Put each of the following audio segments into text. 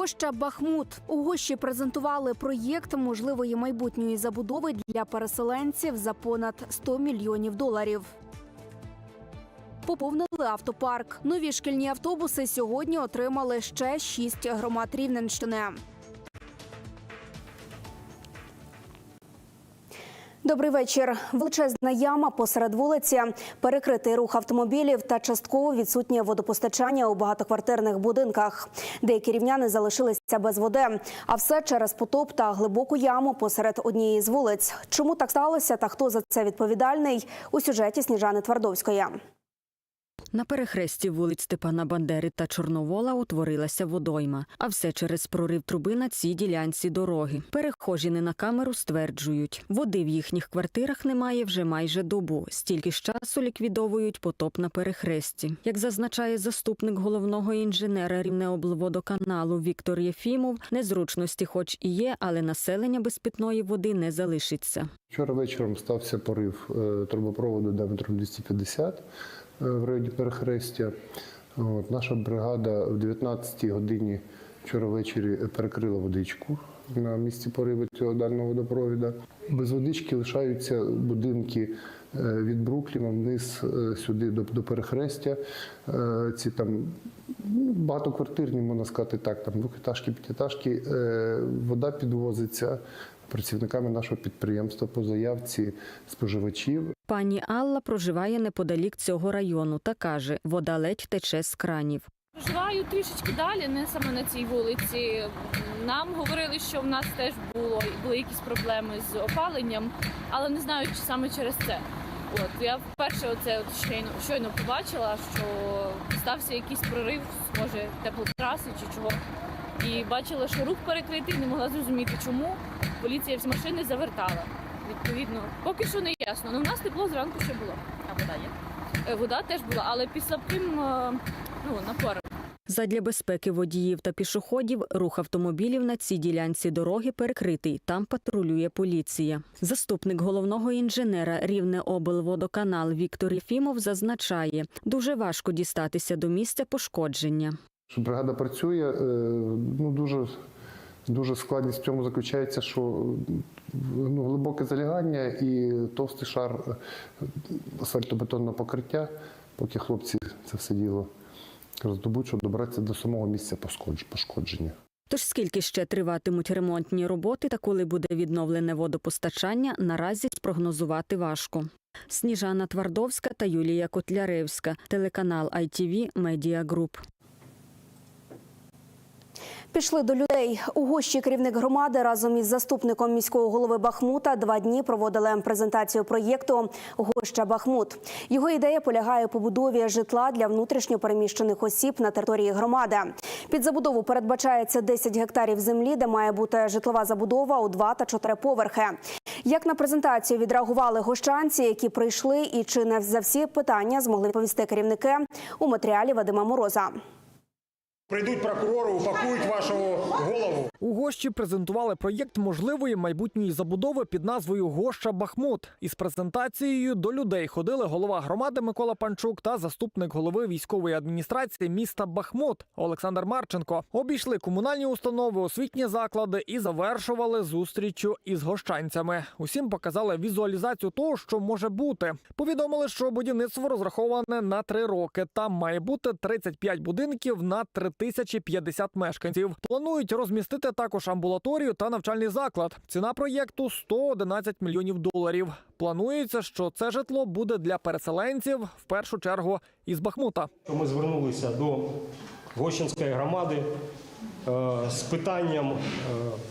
Гоща Бахмут у гощі презентували проєкт можливої майбутньої забудови для переселенців за понад 100 мільйонів доларів. Поповнили автопарк. Нові шкільні автобуси сьогодні отримали ще шість громад Рівненщини. Добрий вечір. Величезна яма посеред вулиці, перекритий рух автомобілів та частково відсутнє водопостачання у багатоквартирних будинках. Деякі рівняни залишилися без води, а все через потоп та глибоку яму посеред однієї з вулиць. Чому так сталося та хто за це відповідальний у сюжеті Сніжани Твардовської. На перехресті вулиць Степана Бандери та Чорновола утворилася водойма, а все через прорив труби на цій ділянці дороги. Перехожі не на камеру стверджують, води в їхніх квартирах немає вже майже добу. Стільки ж часу ліквідовують потоп на перехресті. Як зазначає заступник головного інженера Рівнеоблводоканалу Віктор Єфімов, незручності, хоч і є, але населення без питної води не залишиться. Вчора вечором стався порив е, трубопроводу діаметром 250 е, в районі перехрестя. От, наша бригада в 19-й годині вчора ввечері перекрила водичку на місці пориву цього дальнього водопровіду. Без водички лишаються будинки е, від Брукліна вниз е, сюди до, до перехрестя. Е, Ці там багатоквартирні, можна сказати так, там двохетажки, п'ятиэтажки. Е, Вода підвозиться працівниками нашого підприємства по заявці споживачів. Пані Алла проживає неподалік цього району та каже, вода ледь тече з кранів. Проживаю трішечки далі, не саме на цій вулиці. Нам говорили, що в нас теж було були якісь проблеми з опаленням, але не знаю, чи саме через це. От я вперше оце от щойно, щойно побачила, що стався якийсь прорив, може теплотраси чи чого. І бачила, що рух перекритий, не могла зрозуміти, чому поліція з машини завертала. Відповідно, поки що не ясно. Ну, в нас тепло зранку ще було. А вода є? Вода теж була, але під слабким е, ну, напором. Задля безпеки водіїв та пішоходів рух автомобілів на цій ділянці дороги перекритий. Там патрулює поліція. Заступник головного інженера Рівнеоблводоканал Віктор Єфімов зазначає, дуже важко дістатися до місця пошкодження. Що бригада працює, е, ну дуже, дуже складність в цьому заключається, що ну, глибоке залягання і товстий шар асфальтобетонного покриття, поки хлопці це все діло роздобуть, добратися до самого місця пошкодження. Тож скільки ще триватимуть ремонтні роботи та коли буде відновлене водопостачання, наразі спрогнозувати важко. Сніжана Твардовська та Юлія Котляревська, телеканал ITV Media Group. Пішли до людей. У гощі керівник громади разом із заступником міського голови Бахмута два дні проводили презентацію проєкту Гоща Бахмут. Його ідея полягає у побудові житла для внутрішньо переміщених осіб на території громади. Під забудову передбачається 10 гектарів землі, де має бути житлова забудова у два та чотири поверхи. Як на презентацію відреагували гощанці, які прийшли, і чи не за всі питання змогли повісти керівники у матеріалі Вадима Мороза. Прийдуть прокурори, упакують вашу голову. У гощі презентували проєкт можливої майбутньої забудови під назвою Гоща Бахмут. Із презентацією до людей ходили голова громади Микола Панчук та заступник голови військової адміністрації міста Бахмут Олександр Марченко. Обійшли комунальні установи, освітні заклади і завершували зустрічю із гощанцями. Усім показали візуалізацію того, що може бути. Повідомили, що будівництво розраховане на три роки. Там має бути 35 будинків на 3050 мешканців. Планують розмістити також амбулаторію та навчальний заклад. Ціна проєкту 111 мільйонів доларів. Планується, що це житло буде для переселенців в першу чергу із Бахмута. Ми звернулися до Гощинської громади е, з питанням е,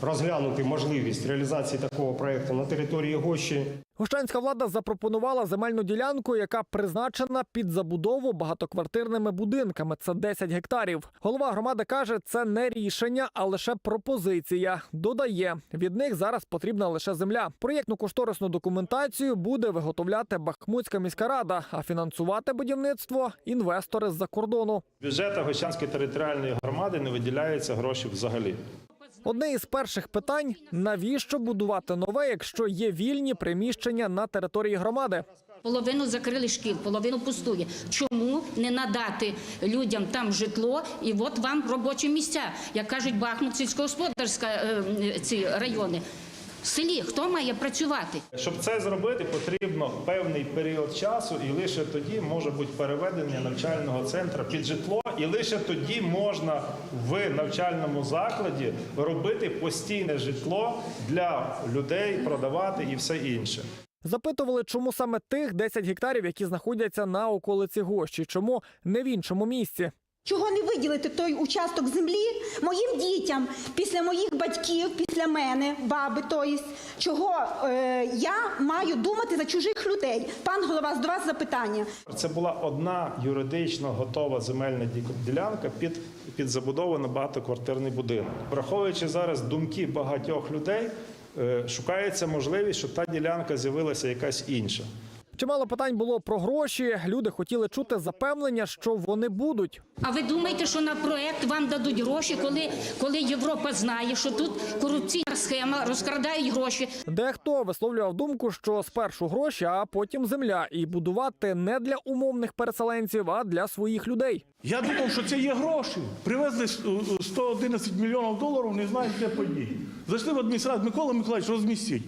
розглянути можливість реалізації такого проєкту на території Гощі. Гощанська влада запропонувала земельну ділянку, яка призначена під забудову багатоквартирними будинками. Це 10 гектарів. Голова громади каже, це не рішення, а лише пропозиція. Додає, від них зараз потрібна лише земля. Проєктну кошторисну документацію буде виготовляти Бахмутська міська рада, а фінансувати будівництво інвестори з-за кордону. З бюджету Гощанської територіальної громади не виділяються гроші взагалі. Одне із перших питань: навіщо будувати нове, якщо є вільні приміщення на території громади? Половину закрили шкіл, половину пустує. Чому не надати людям там житло і от вам робочі місця, як кажуть Бахмут, сільськогосподарська е, ці райони. В селі хто має працювати? Щоб це зробити, потрібно певний період часу, і лише тоді може бути переведення навчального центру під житло, і лише тоді можна в навчальному закладі робити постійне житло для людей, продавати і все інше. Запитували, чому саме тих 10 гектарів, які знаходяться на околиці Гощі, чому не в іншому місці. Чого не виділити той участок землі моїм дітям після моїх батьків, після мене, баби, тобто, чого е, я маю думати за чужих людей? Пан голова, до вас запитання. Це була одна юридично готова земельна ділянка під, під забудову на багатоквартирний будинок. Враховуючи зараз думки багатьох людей, е, шукається можливість, щоб та ділянка з'явилася якась інша. Чимало питань було про гроші. Люди хотіли чути запевнення, що вони будуть. А ви думаєте, що на проект вам дадуть гроші, коли, коли Європа знає, що тут корупційна схема, розкрадають гроші. Дехто висловлював думку, що спершу гроші, а потім земля, і будувати не для умовних переселенців, а для своїх людей. Я думав, що це є гроші. Привезли е, 111 мільйонів доларів, не знають, де події. Зайшли в адміністрацію Микола Миколаївич, розмістіть.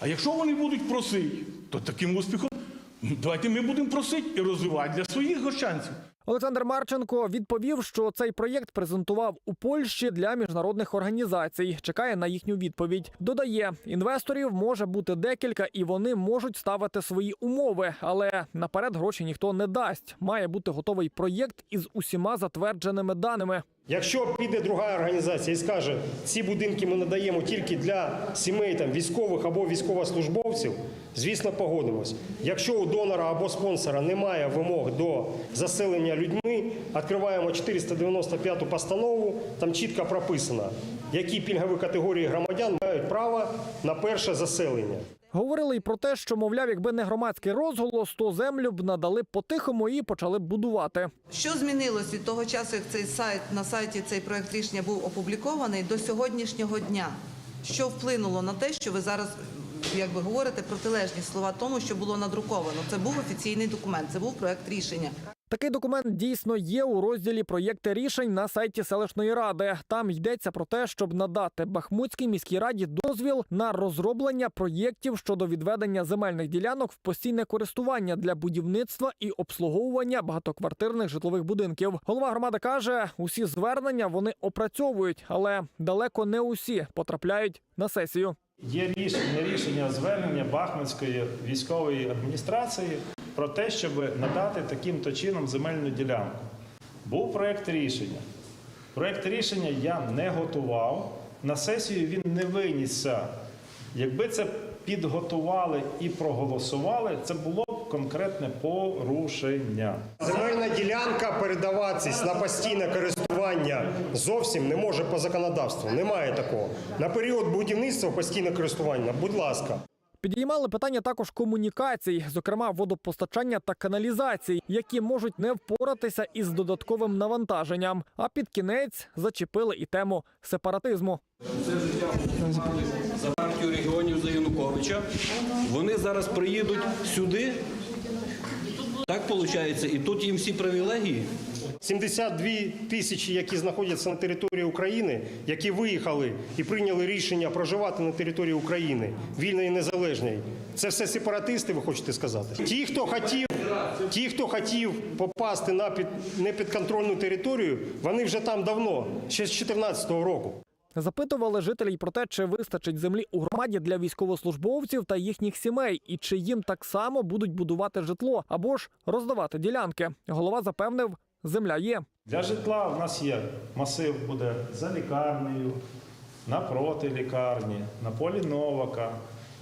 А якщо вони будуть просити, то таким успіхом давайте ми будемо просити і розвивати для своїх гощанців. Олександр Марченко відповів, що цей проєкт презентував у Польщі для міжнародних організацій. Чекає на їхню відповідь. Додає, інвесторів може бути декілька, і вони можуть ставити свої умови, але наперед гроші ніхто не дасть. Має бути готовий проєкт із усіма затвердженими даними. Якщо піде друга організація і скаже, ці будинки ми надаємо тільки для сімей там військових або військовослужбовців, звісно, погодимось. Якщо у донора або спонсора немає вимог до заселення людьми, відкриваємо 495 постанову, там чітко прописано, які пільгові категорії громадян мають право на перше заселення. Говорили й про те, що мовляв, якби не громадський розголос, то землю б надали по-тихому і почали б будувати. Що змінилось від того часу, як цей сайт на сайті цей проект рішення був опублікований до сьогоднішнього дня? Що вплинуло на те, що ви зараз як ви говорите протилежні слова тому, що було надруковано? Це був офіційний документ, це був проект рішення. Такий документ дійсно є у розділі проєкти рішень на сайті селищної ради. Там йдеться про те, щоб надати Бахмутській міській раді дозвіл на розроблення проєктів щодо відведення земельних ділянок в постійне користування для будівництва і обслуговування багатоквартирних житлових будинків. Голова громади каже, усі звернення вони опрацьовують, але далеко не усі потрапляють на сесію. Є рішення, рішення звернення Бахмутської військової адміністрації про те, щоб надати таким-то чином земельну ділянку. Був проєкт рішення. Проєкт рішення я не готував. На сесію він не винісся. Якби це підготували і проголосували, це було б конкретне порушення. Земельна ділянка передаватись на постійне користування зовсім не може по законодавству. Немає такого. На період будівництва постійне користування, будь ласка. Підіймали питання також комунікацій, зокрема водопостачання та каналізацій, які можуть не впоратися із додатковим навантаженням. А під кінець зачепили і тему сепаратизму. за партію регіонів за Януковича. Вони зараз приїдуть сюди. Так виходить, і тут їм всі привілегії. 72 тисячі, які знаходяться на території України, які виїхали і прийняли рішення проживати на території України, вільної і незалежної. Це все сепаратисти, ви хочете сказати? Ті, хто хотів, ті, хто хотів попасти на під, непідконтрольну територію, вони вже там давно, ще з 2014 року. Запитували жителів про те, чи вистачить землі у громаді для військовослужбовців та їхніх сімей, і чи їм так само будуть будувати житло або ж роздавати ділянки. Голова запевнив, земля є. Для житла в нас є масив буде за лікарнею, напроти лікарні, на полі Новака,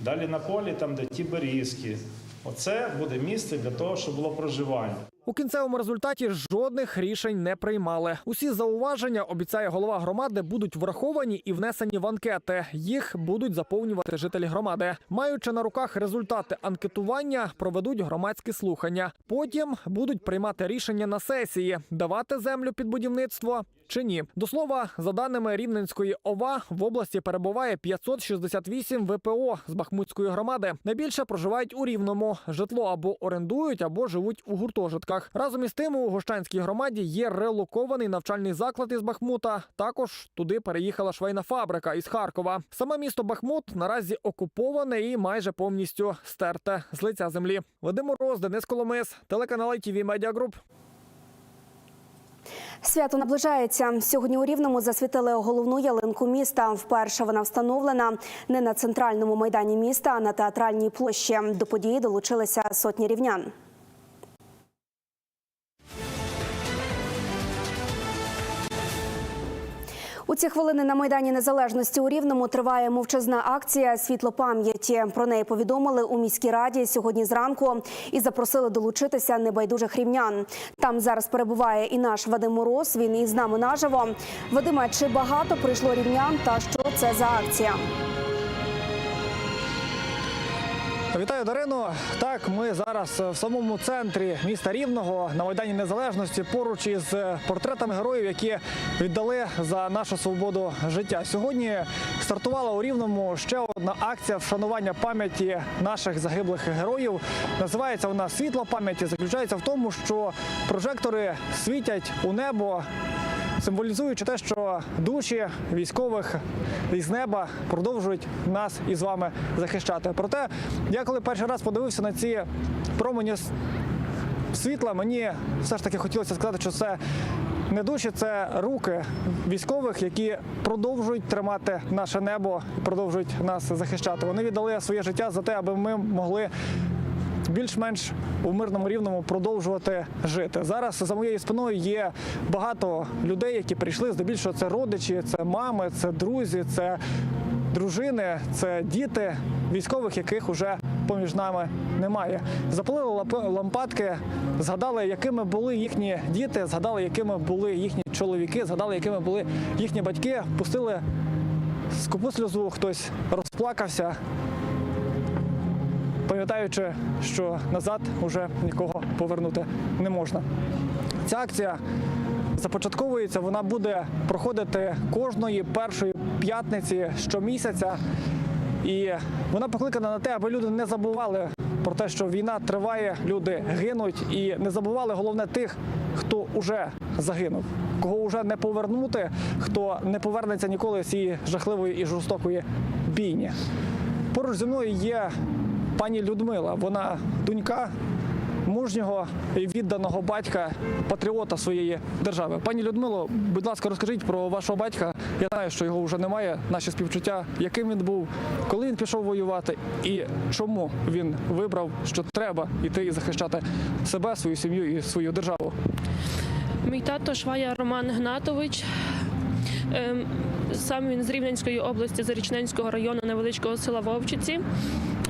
далі на полі, там, де ті берізки. Оце буде місце для того, щоб було проживання. У кінцевому результаті жодних рішень не приймали. Усі зауваження, обіцяє голова громади, будуть враховані і внесені в анкети. Їх будуть заповнювати жителі громади. Маючи на руках результати анкетування, проведуть громадські слухання. Потім будуть приймати рішення на сесії, давати землю під будівництво чи ні. До слова, за даними Рівненської ОВА, в області перебуває 568 ВПО з Бахмутської громади. Найбільше проживають у Рівному. Житло або орендують, або живуть у гуртожитках. Разом із тим у Гощанській громаді є релокований навчальний заклад із Бахмута. Також туди переїхала швейна фабрика із Харкова. Саме місто Бахмут наразі окуповане і майже повністю стерте з лиця землі. Вадим Мороз, Денис Коломис, телеканал ITV Media Group. Свято наближається. Сьогодні у Рівному засвітили головну ялинку міста. Вперше вона встановлена не на центральному майдані міста, а на театральній площі. До події долучилися сотні рівнян. У ці хвилини на майдані незалежності у Рівному триває мовчазна акція Світло пам'яті. Про неї повідомили у міській раді сьогодні зранку і запросили долучитися небайдужих рівнян. Там зараз перебуває і наш Вадим Мороз. Він із нами наживо. Вадиме, чи багато прийшло рівнян та що це за акція? Вітаю Дарино. Так, ми зараз в самому центрі міста Рівного на майдані Незалежності поруч із портретами героїв, які віддали за нашу свободу життя. Сьогодні стартувала у Рівному ще одна акція вшанування пам'яті наших загиблих героїв. Називається вона Світло пам'яті. Заключається в тому, що прожектори світять у небо символізуючи те, що душі військових із неба продовжують нас із вами захищати. Проте, я коли перший раз подивився на ці промені світла, мені все ж таки хотілося сказати, що це. Не душі, це руки військових, які продовжують тримати наше небо, і продовжують нас захищати. Вони віддали своє життя за те, аби ми могли більш-менш у мирному рівному продовжувати жити. Зараз за моєю спиною є багато людей, які прийшли. Здебільшого це родичі, це мами, це друзі, це дружини, це діти військових, яких уже поміж нами немає. Запалили лампадки, згадали, якими були їхні діти, згадали, якими були їхні чоловіки, згадали, якими були їхні батьки. Пустили скупу сльозу, хтось розплакався пам'ятаючи, що назад вже нікого повернути не можна. Ця акція започатковується, вона буде проходити кожної першої п'ятниці щомісяця. І вона покликана на те, аби люди не забували про те, що війна триває, люди гинуть, і не забували головне тих, хто вже загинув, кого вже не повернути, хто не повернеться ніколи з цієї жахливої і жорстокої бійні. Поруч зі мною є пані Людмила. Вона донька мужнього і відданого батька, патріота своєї держави. Пані Людмило, будь ласка, розкажіть про вашого батька. Я знаю, що його вже немає. Наші співчуття, яким він був, коли він пішов воювати, і чому він вибрав, що треба йти і захищати себе, свою сім'ю і свою державу. Мій тато Швая Роман Гнатович. Ем, Сам він з Рівненської області, Зарічненського району невеличкого села Вовчиці.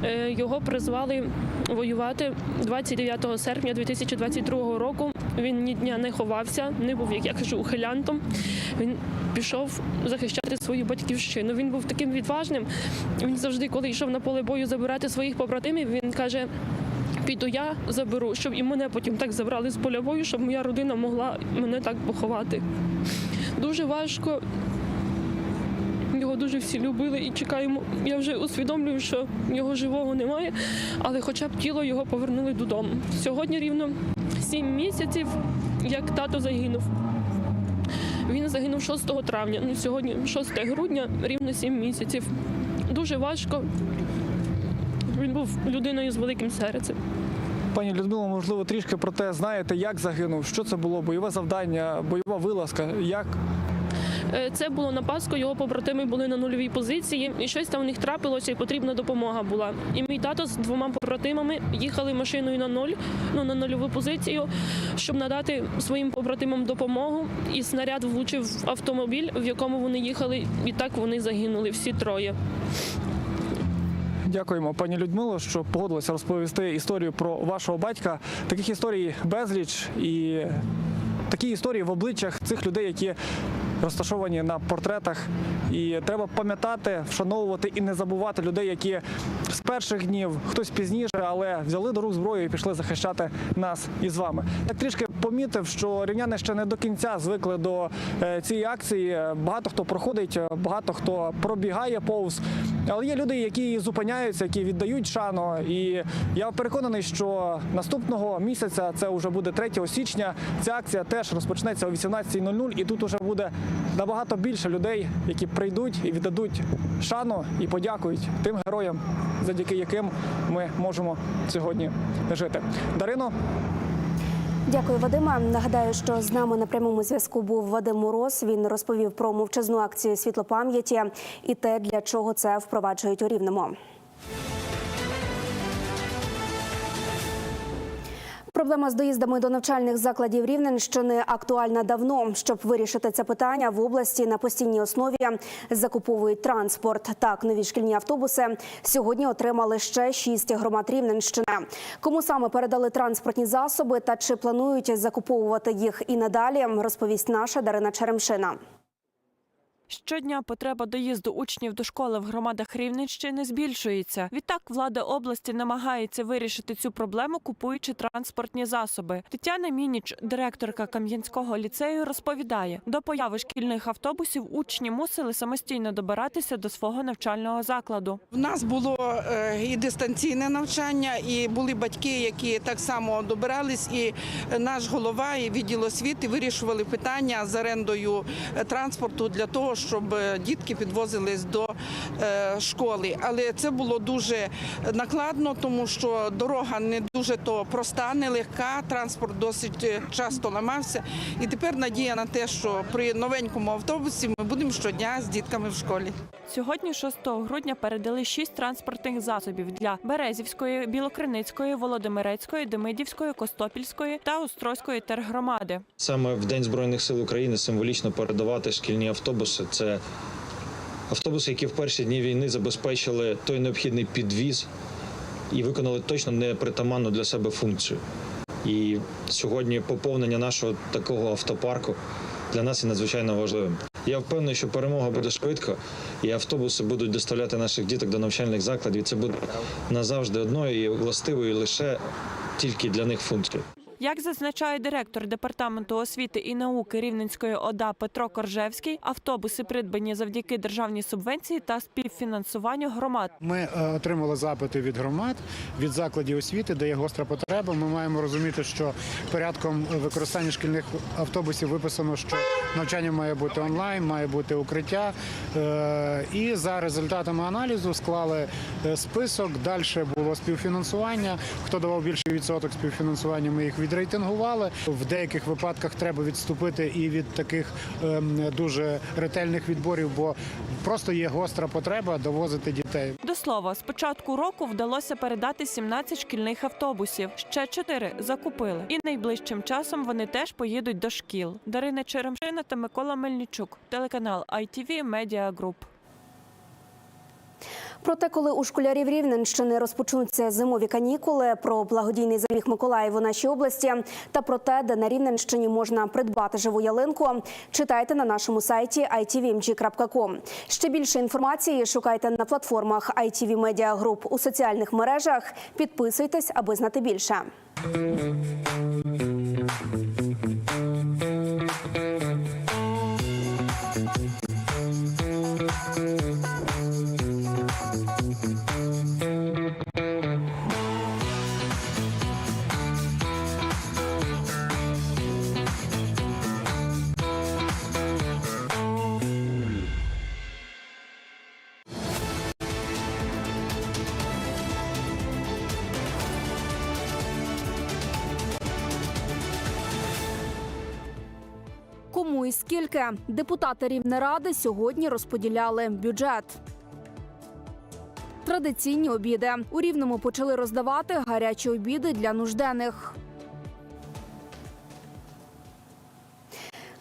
Е, Його призвали воювати 29 серпня 2022 року. Він ні дня не ховався, не був, як я кажу, ухилянтом. Він пішов захищати свою батьківщину. Він був таким відважним. Він завжди, коли йшов на поле бою забирати своїх побратимів, він каже. Піду я заберу, щоб і мене потім так забрали з поля бою, щоб моя родина могла мене так поховати. Дуже важко. Його дуже всі любили і чекаємо. Я вже усвідомлюю, що його живого немає, але хоча б тіло його повернули додому. Сьогодні рівно сім місяців, як тато загинув. Він загинув 6 травня. Ну сьогодні 6 грудня, рівно сім місяців. Дуже важко. Він був людиною з великим серцем. Пані Людмило, можливо, трішки про те знаєте, як загинув, що це було, бойове завдання, бойова вилазка. Як Це було на Пасху, його побратими були на нульовій позиції, і щось там у них трапилося, і потрібна допомога була. І мій тато з двома побратимами їхали машиною на ноль, ну на нульову позицію, щоб надати своїм побратимам допомогу. І снаряд влучив в автомобіль, в якому вони їхали, і так вони загинули всі троє. Дякуємо, пані Людмило, що погодилися розповісти історію про вашого батька. Таких історій безліч і такі історії в обличчях цих людей, які розташовані на портретах. І треба пам'ятати, вшановувати і не забувати людей, які з перших днів, хтось пізніше, але взяли до рук зброю і пішли захищати нас із вами. Так трішки помітив, що рівняни ще не до кінця звикли до е, цієї акції. Багато хто проходить, багато хто пробігає повз. Але є люди, які зупиняються, які віддають шану. І я переконаний, що наступного місяця, це вже буде 3 січня. Ця акція теж розпочнеться о 18.00, і тут уже буде набагато більше людей, які прийдуть і віддадуть шану і подякують тим героям, завдяки яким ми можемо сьогодні жити. Дарино, Дякую, Вадима. Нагадаю, що з нами на прямому зв'язку був Вадим Мороз. Він розповів про мовчазну акцію світлопам'яті і те, для чого це впроваджують у рівному. Проблема з доїздами до навчальних закладів Рівненщини актуальна давно. Щоб вирішити це питання, в області на постійній основі закуповують транспорт. Так, нові шкільні автобуси сьогодні отримали ще шість громад Рівненщини. Кому саме передали транспортні засоби та чи планують закуповувати їх і надалі, розповість наша Дарина Черемшина. Щодня потреба доїзду учнів до школи в громадах Рівненщини збільшується. Відтак влада області намагається вирішити цю проблему, купуючи транспортні засоби. Тетяна Мініч, директорка Кам'янського ліцею, розповідає: до появи шкільних автобусів учні мусили самостійно добиратися до свого навчального закладу. В нас було е, і дистанційне навчання, і були батьки, які так само добирались. І наш голова і відділ освіти вирішували питання з орендою е, транспорту для того, щоб е, дітки підвозились до е, школи. Але це було дуже накладно, тому що дорога не дуже то проста, нелегка. Транспорт досить е, часто ламався. І тепер надія на те, що при новенькому автобусі ми будемо щодня з дітками в школі. Сьогодні, 6 грудня, передали шість транспортних засобів для Березівської, Білокриницької, Володимирецької, Демидівської, Костопільської та Острозької тергромади. Саме в День Збройних сил України символічно передавати шкільні автобуси. Це автобуси, які в перші дні війни забезпечили той необхідний підвіз і виконали точно непритаманну для себе функцію. І сьогодні поповнення нашого такого автопарку для нас є надзвичайно важливим. Я впевнений, що перемога буде швидко, і автобуси будуть доставляти наших діток до навчальних закладів. Це буде назавжди одною і властивою лише тільки для них функцією. Як зазначає директор департаменту освіти і науки Рівненської ОДА Петро Коржевський, автобуси придбані завдяки державній субвенції та співфінансуванню громад. Ми е, отримали запити від громад, від закладів освіти, де є гостра потреба. Ми маємо розуміти, що порядком використання шкільних автобусів виписано, що навчання має бути онлайн, має бути укриття. Е, І за результатами аналізу склали е, список. Далі було співфінансування. Хто давав більший відсоток співфінансування, ми їх відрейтингували. В деяких випадках треба відступити і від таких ем, дуже ретельних відборів, бо просто є гостра потреба довозити дітей. До слова, з початку року вдалося передати 17 шкільних автобусів. Ще 4 закупили. І найближчим часом вони теж поїдуть до шкіл. Дарина Черемшина та Микола Мельничук. Телеканал ITV Media Group. Проте, коли у школярів Рівненщини розпочнуться зимові канікули, про благодійний забіг Миколаїв у нашій області та про те, де на Рівненщині можна придбати живу ялинку, читайте на нашому сайті itvmg.com. Ще більше інформації шукайте на платформах ITV Media Group у соціальних мережах. Підписуйтесь, аби знати більше. Скільки депутати Рівнеради сьогодні розподіляли бюджет. Традиційні обіди у рівному почали роздавати гарячі обіди для нужденних.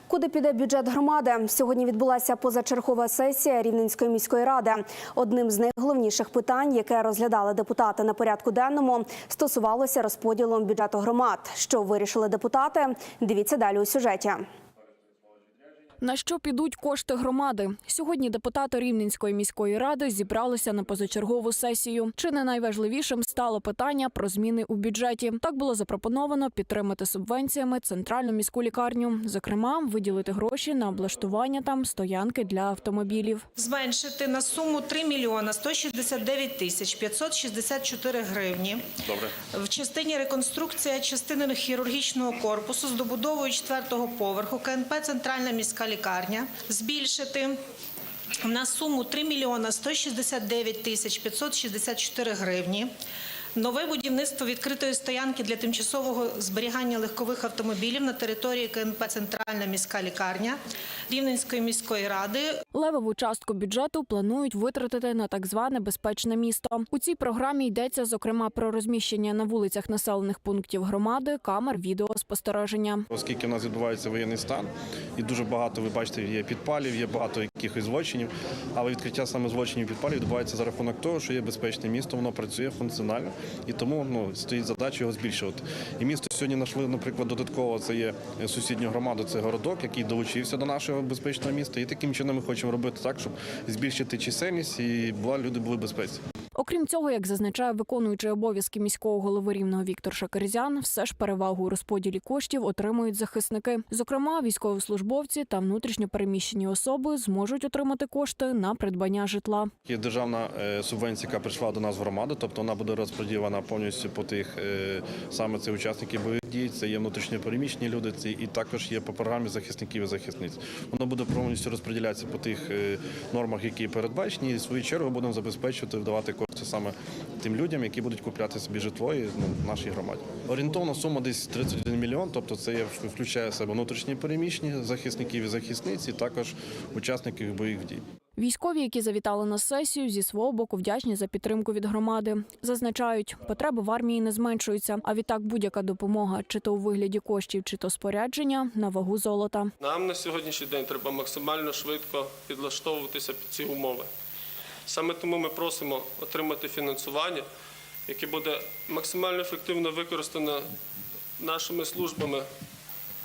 Куди піде бюджет громади? Сьогодні відбулася позачергова сесія Рівненської міської ради. Одним з найголовніших питань, яке розглядали депутати на порядку денному, стосувалося розподілу бюджету громад. Що вирішили депутати? Дивіться далі у сюжеті. На що підуть кошти громади? Сьогодні депутати Рівненської міської ради зібралися на позачергову сесію. Чи не найважливішим стало питання про зміни у бюджеті? Так було запропоновано підтримати субвенціями центральну міську лікарню, зокрема, виділити гроші на облаштування там стоянки для автомобілів. Зменшити на суму 3 мільйона 169 тисяч 564 гривні. Добре. В частині реконструкція частини хірургічного корпусу з добудовою четвертого поверху КНП «Центральна міська лікарня». Збільшити на суму 3 мільйона 169 тисяч 564 гривні. Нове будівництво відкритої стоянки для тимчасового зберігання легкових автомобілів на території КНП «Центральна міська лікарня» Рівненської міської ради Левову частку бюджету планують витратити на так зване безпечне місто. У цій програмі йдеться зокрема про розміщення на вулицях населених пунктів громади камер відеоспостереження. Оскільки в нас відбувається воєнний стан, і дуже багато, ви бачите, є підпалів, є багато якихось злочинів, але відкриття саме злочинів підпалів відбувається за рахунок того, що є безпечне місто, воно працює функціонально, і тому ну, стоїть задача його збільшувати. І місто сьогодні знайшли, наприклад, додатково це є сусідню громаду, це городок, який долучився до нашого безпечного міста. І таким чином ми хочемо робити так, щоб збільшити чисельність і була люди були безпеці. Окрім цього, як зазначає виконуючий обов'язки міського голови рівного Віктор Шакарзян, все ж перевагу у розподілі коштів отримують захисники. Зокрема, військовослужбовці та внутрішньо переміщені особи зможуть отримати кошти на придбання житла. Є державна е, субвенція, яка прийшла до нас в громаду, тобто вона буде розподілена повністю по тих е, саме це учасники бойових дій, це є внутрішньо переміщені люди, це і також є по програмі захисників і захисниць. Воно буде повністю розподілятися по тих е, нормах, які передбачені, і в свою чергу будемо забезпечувати давати кошти саме тим людям, які будуть купляти собі житло і, ну, нашій громаді. Орієнтовна сума десь 31 мільйон, тобто це є, включає в себе внутрішні переміщені захисників і захисниць, і також учасників бойових дій. Військові, які завітали на сесію, зі свого боку вдячні за підтримку від громади. Зазначають, потреби в армії не зменшуються. А відтак будь-яка допомога, чи то у вигляді коштів, чи то спорядження, на вагу золота. Нам на сьогоднішній день треба максимально швидко підлаштовуватися під ці умови. Саме тому ми просимо отримати фінансування, яке буде максимально ефективно використане нашими службами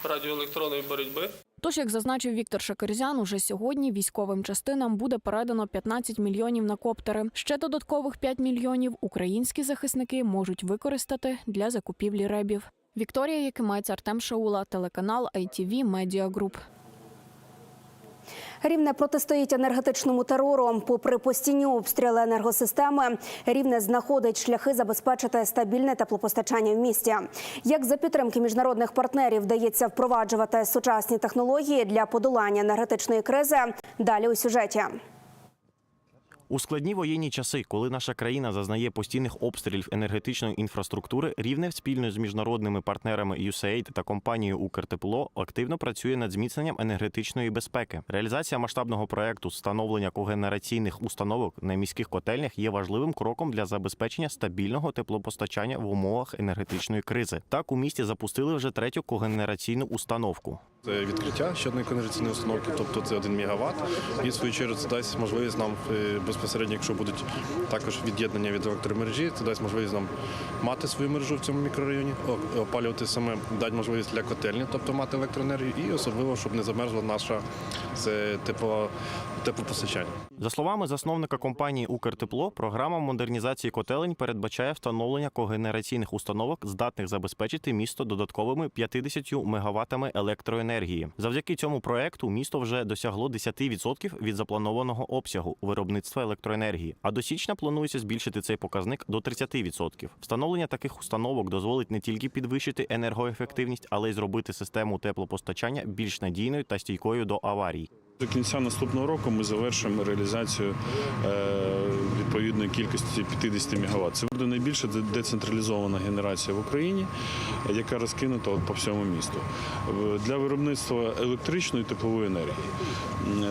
радіоелектронної боротьби. Тож, як зазначив Віктор Шакерзян, уже сьогодні військовим частинам буде передано 15 мільйонів на коптери. Ще додаткових 5 мільйонів українські захисники можуть використати для закупівлі ребів. Вікторія Якимець, Артем Шаула, телеканал ITV Media Group. Рівне протистоїть енергетичному терору. Попри постійні обстріли енергосистеми, рівне знаходить шляхи забезпечити стабільне теплопостачання в місті. Як за підтримки міжнародних партнерів вдається впроваджувати сучасні технології для подолання енергетичної кризи? Далі у сюжеті. У складні воєнні часи, коли наша країна зазнає постійних обстрілів енергетичної інфраструктури, рівне спільно з міжнародними партнерами USAID та компанією Укртепло активно працює над зміцненням енергетичної безпеки. Реалізація масштабного проекту встановлення когенераційних установок на міських котельнях є важливим кроком для забезпечення стабільного теплопостачання в умовах енергетичної кризи. Так у місті запустили вже третю когенераційну установку. Це відкриття ще одної конвенційної установки, тобто це 1 МВт. І в свою чергу це дасть можливість нам е, безпосередньо, якщо будуть також від'єднання від електромережі, це дасть можливість нам мати свою мережу в цьому мікрорайоні, опалювати саме, дасть можливість для котельні, тобто мати електроенергію, і особливо, щоб не замерзла наша це тепло, теплопостачання. За словами засновника компанії Укртепло, програма модернізації котелень передбачає встановлення когенераційних установок, здатних забезпечити місто додатковими 50 мегаваттами електроенергії. Завдяки цьому проекту місто вже досягло 10% від запланованого обсягу виробництва електроенергії. А до січня планується збільшити цей показник до 30%. Встановлення таких установок дозволить не тільки підвищити енергоефективність, але й зробити систему теплопостачання більш надійною та стійкою до аварій. До кінця наступного року ми завершимо реалізацію е, відповідної кількості 50 МВт. Це буде найбільша децентралізована генерація в Україні, яка розкинута от по всьому місту. Для виробництва електричної теплової енергії.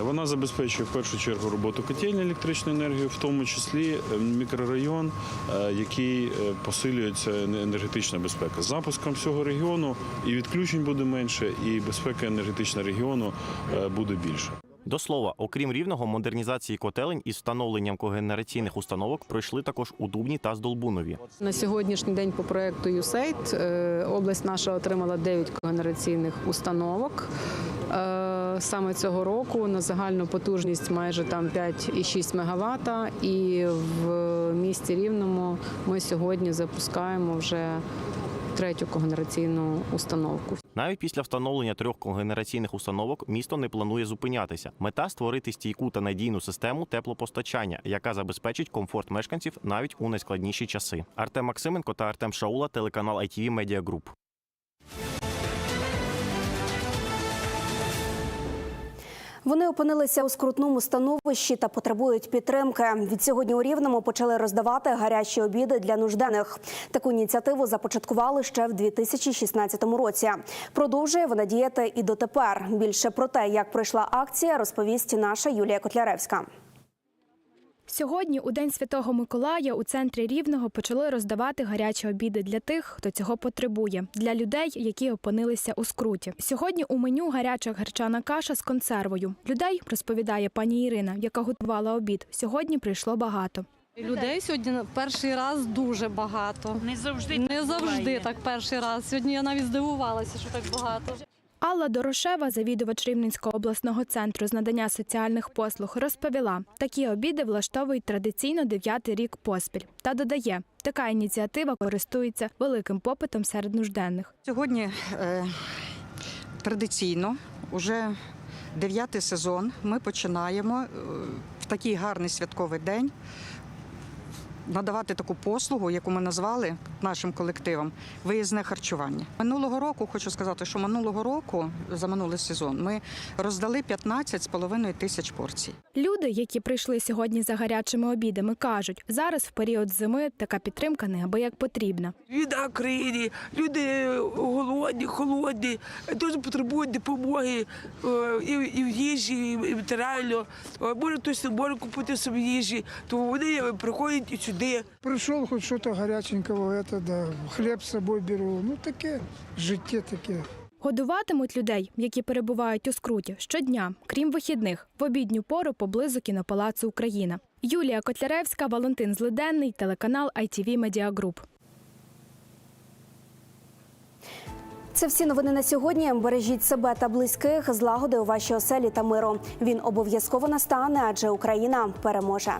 Вона забезпечує в першу чергу роботу котельні електричної енергії, в тому числі е, мікрорайон, е, який е, посилюється енергетична безпека. Запуском всього регіону і відключень буде менше, і безпека енергетична регіону буде більше. До слова, окрім рівного, модернізації котелень із встановленням когенераційних установок пройшли також у Дубні та Здолбунові. На сьогоднішній день по проекту е, область наша отримала 9 когенераційних установок. Е, саме цього року на загальну потужність майже там 5,6 МВт. І в місті Рівному ми сьогодні запускаємо вже третю когенераційну установку. Навіть після встановлення трьох когенераційних установок місто не планує зупинятися. Мета створити стійку та надійну систему теплопостачання, яка забезпечить комфорт мешканців навіть у найскладніші часи. Артем Максименко та Артем Шаула, телеканал ITV Media Group. Вони опинилися у скрутному становищі та потребують підтримки. Від сьогодні у Рівному почали роздавати гарячі обіди для нужденних. Таку ініціативу започаткували ще в 2016 році. Продовжує вона діяти і дотепер. Більше про те, як пройшла акція, розповість наша Юлія Котляревська. Сьогодні, у День Святого Миколая, у центрі Рівного почали роздавати гарячі обіди для тих, хто цього потребує, для людей, які опинилися у скруті. Сьогодні у меню гаряча гречана каша з консервою. Людей розповідає пані Ірина, яка готувала обід. Сьогодні прийшло багато. Людей сьогодні перший раз дуже багато. Не завжди не завжди так перший раз. Сьогодні я навіть здивувалася, що так багато. Алла Дорошева, завідувач Рівненського обласного центру з надання соціальних послуг, розповіла, такі обіди влаштовують традиційно дев'ятий рік поспіль. Та додає, така ініціатива користується великим попитом серед нужденних. Сьогодні е, традиційно, уже дев'ятий сезон, ми починаємо е, в такий гарний святковий день надавати таку послугу, яку ми назвали нашим колективом виїзне харчування. Минулого року хочу сказати, що минулого року за минулий сезон ми роздали 15,5 тисяч порцій. Люди, які прийшли сьогодні за гарячими обідами, кажуть, зараз в період зими така підтримка неабияк потрібна. Війна в країні, люди голодні, холодні, дуже потребують допомоги е, і, і в їжі, і матеріально. Е, Може, хтось не може купити собі їжі, тому вони приходять і сюди. Прийшов хоч щось гаряченького, это, да, хліб з собою беру. Ну таке, життя таке. Годуватимуть людей, які перебувають у скруті, щодня, крім вихідних, в обідню пору поблизу кінопалацу Україна. Юлія Котляревська, Валентин Злиденний, телеканал ITV Media Group. Це всі новини на сьогодні. Бережіть себе та близьких, злагоди у вашій оселі та миру. Він обов'язково настане, адже Україна переможе.